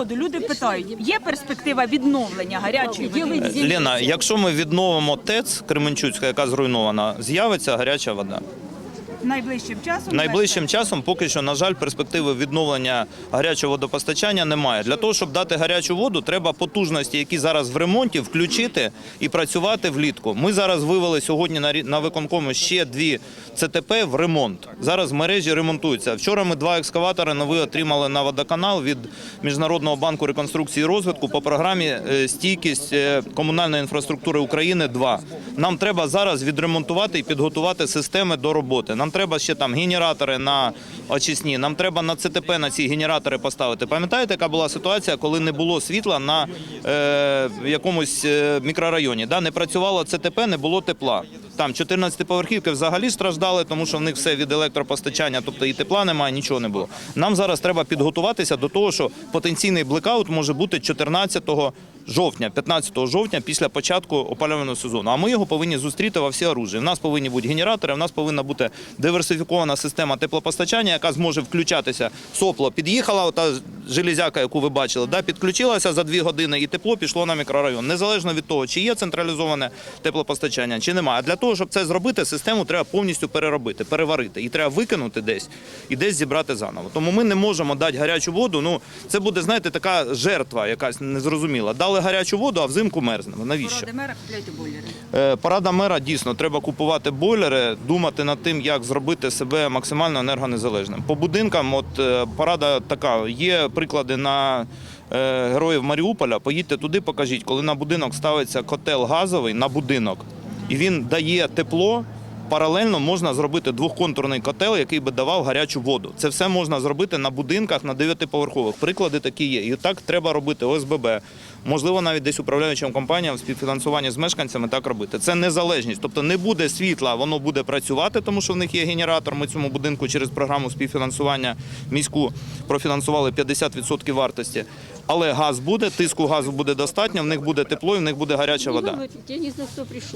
воду. Люди питають, є перспектива відновлення гарячої води? Лена, якщо ми відновимо ТЕЦ Кременчуцька, яка зруйнована, з'явиться гаряча вода. Найближчим часом? Найближчим часом поки що, на жаль, перспективи відновлення гарячого водопостачання немає. Для того, щоб дати гарячу воду, треба потужності, які зараз в ремонті, включити і працювати влітку. Ми зараз вивели сьогодні на виконкому ще дві ЦТП в ремонт. Зараз мережі ремонтуються. Вчора ми два екскаватори нові отримали на водоканал від Міжнародного банку реконструкції і розвитку по програмі е, стійкість е, комунальної інфраструктури України. 2 нам треба зараз відремонтувати і підготувати системи до роботи. Нам треба ще там генератори на очисні. Нам треба на ЦТП на ці генератори поставити. Пам'ятаєте, яка була ситуація, коли не було світла на е, якомусь е, мікрорайоні? Да? Не працювало ЦТП, не було тепла. Там 14 поверхівки взагалі страждали, тому що в них все від електропостачання, тобто і тепла немає, нічого не було. Нам зараз треба підготуватися до того, що потенційний блекаут може бути 14 жовтня, 15 жовтня після початку опалювального сезону. А ми його повинні зустріти во всі оружі. В нас повинні бути генератори, в нас повинна бути диверсифікована система теплопостачання, яка зможе включатися. Сопло під'їхала, та железяка, яку ви бачили, да, підключилася за дві години, і тепло пішло на мікрорайон. Незалежно від того, чи є централізоване теплопостачання, чи немає. А для того, щоб це зробити, систему треба повністю переробити, переварити. І треба викинути десь і десь зібрати заново. Тому ми не можемо дати гарячу воду. Ну це буде, знаєте, така жертва, якась незрозуміла. Дали гарячу воду, а взимку мерзнемо. Навіщо? Поради мера купляйте бойлери. Е, Порада мера дійсно треба купувати бойлери, думати над тим, як зробити себе максимально енергонезалежним. По будинкам, от е, порада така: є приклади на е, героїв Маріуполя. Поїдьте туди, покажіть, коли на будинок ставиться котел газовий на будинок, і він дає тепло. Паралельно можна зробити двохконтурний котел, який би давав гарячу воду. Це все можна зробити на будинках на дев'ятиповерхових. Приклади такі є. І так треба робити ОСББ. Можливо, навіть десь управляючим компаніям в співфінансуванні з мешканцями так робити. Це незалежність. Тобто не буде світла, воно буде працювати, тому що в них є генератор. Ми цьому будинку через програму співфінансування міську профінансували 50% вартості. Але газ буде, тиску газу буде достатньо, в них буде тепло і в них буде гаряча вода. Я не знаю, кто пришел.